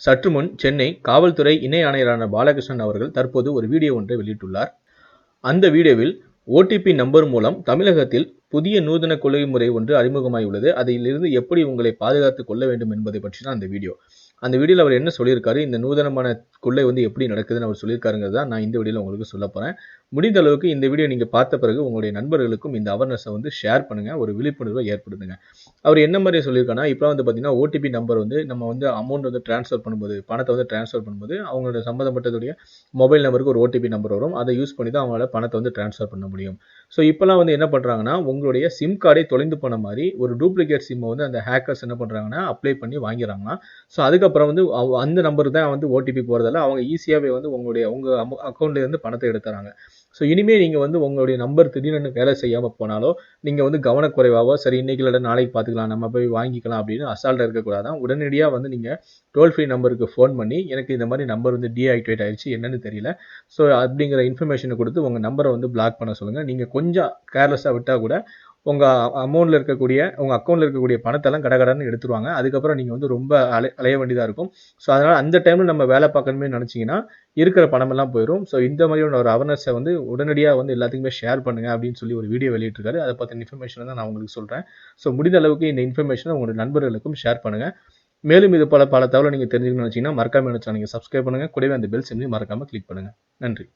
சற்று முன் சென்னை காவல்துறை இணை ஆணையரான பாலகிருஷ்ணன் அவர்கள் தற்போது ஒரு வீடியோ ஒன்றை வெளியிட்டுள்ளார். அந்த வீடியோவில் ஓடிபி நம்பர் மூலம் தமிழகத்தில் புதிய நூதன கொள்கை முறை ஒன்று அறிமுகமாகியுள்ளது. அதிலிருந்து எப்படி உங்களை பாதுகாத்துக் கொள்ள வேண்டும் என்பதை பற்றி தான் அந்த வீடியோ. அந்த வீடியோவில் அவர் என்ன சொல்லியிருக்காரு? இந்த நூதனமான கொள்ளை வந்து எப்படி நடக்குதுன்னு அவர் சொல்லியிருக்காருங்கிறது தான் நான் இந்த வீடியோவில் உங்களுக்கு சொல்ல போகிறேன் முடிந்த அளவுக்கு இந்த வீடியோ நீங்கள் பார்த்த பிறகு உங்களுடைய நண்பர்களுக்கும் இந்த அவேர்னஸை வந்து ஷேர் பண்ணுங்கள் ஒரு விழிப்புணர்வை ஏற்படுத்துங்க. அவர் என்ன மாதிரி சொல்லியிருக்காங்கன்னா இப்போ வந்து பார்த்தீங்கன்னா ஓடிபி நம்பர் வந்து நம்ம வந்து அமௌண்ட் வந்து ட்ரான்ஸ்ஃபர் பண்ணும்போது பணத்தை வந்து ட்ரான்ஸ்ஃபர் பண்ணும்போது அவங்களோட சம்மந்தப்பட்டதுடைய மொபைல் நம்பருக்கு ஒரு ஓடிபி நம்பர் வரும். அதை யூஸ் பண்ணி தான் அவங்களால பணத்தை வந்து ட்ரான்ஸ்ஃபர் பண்ண முடியும். ஸோ இப்போலாம் வந்து என்ன பண்ணுறாங்கன்னா உங்களுடைய சிம் கார்டை தொலைந்து போன மாதிரி ஒரு டூப்ளிகேட் சிம்மை வந்து அந்த ஹேக்கர்ஸ் என்ன பண்ணுறாங்கன்னா அப்ளை பண்ணி வாங்கிறாங்கன்னா ஸோ அதுக்கு அதுக்கப்புறம் வந்து அந்த நம்பர் தான் வந்து ஓடிபி போகிறதால அவங்க ஈஸியாகவே வந்து உங்களுடைய உங்கள் அக்கௌண்ட்லேருந்து பணத்தை எடுத்துறாங்க. ஸோ இனிமேல் நீங்கள் வந்து உங்களுடைய நம்பர் திடீர்னு வேலை செய்யாமல் போனாலோ நீங்கள் வந்து கவனக்குறைவாவோ சரி இன்னைக்கு இல்லை நாளைக்கு பார்த்துக்கலாம் நம்ம போய் வாங்கிக்கலாம் அப்படின்னு அசால்ட்டாக இருக்கக்கூடாதான். உடனடியாக வந்து நீங்கள் டோல் ஃப்ரீ நம்பருக்கு ஃபோன் பண்ணி எனக்கு இந்த மாதிரி நம்பர் வந்து டீஆக்டிவேட் ஆயிடுச்சு என்னன்னு தெரியல. ஸோ அப்படிங்கிற இன்ஃபர்மேஷனை கொடுத்து உங்கள் நம்பரை வந்து பிளாக் பண்ண சொல்லுங்கள் நீங்கள் கொஞ்சம் கேர்லெஸ்ஸாக விட்டால் கூட உங்கள் அமௌண்ட்டில் இருக்கக்கூடிய உங்கள் அக்கௌண்ட்டில் இருக்கக்கூடிய பணத்தெல்லாம் கடகடன்னு எடுத்துருவாங்க. அதுக்கப்புறம் நீங்கள் வந்து ரொம்ப அலை அலைய வேண்டியதாக இருக்கும். ஸோ அதனால் அந்த டைமில் நம்ம வேலை பார்க்கணுமே நினச்சிங்கன்னா இருக்கிற பணமெல்லாம் போயிடும் ஸோ இந்த மாதிரியான ஒரு அவேர்னஸை வந்து உடனடியாக வந்து எல்லாத்துக்குமே ஷேர் பண்ணுங்க அப்படின்னு சொல்லி ஒரு வீடியோ வெளியிட்டிருக்காரு. அதை பற்றின இன்ஃபர்மேஷன் தான் நான் உங்களுக்கு சொல்கிறேன் ஸோ முடிந்த அளவுக்கு இந்த இன்ஃபர்மேஷனை உங்களோட நண்பர்களுக்கும் ஷேர் பண்ணுங்கள் மேலும் இது பல பல தகவலை நீங்கள் தெரிஞ்சுக்கணும்னு நினச்சிங்கன்னா மறக்காமல் நினச்சா நீங்கள் சப்ஸ்கிரைப் பண்ணுங்கள் கூடவே அந்த பெல் சிம்லையும் மறக்காமல் கிளிக் பண்ணுங்கள் நன்றி.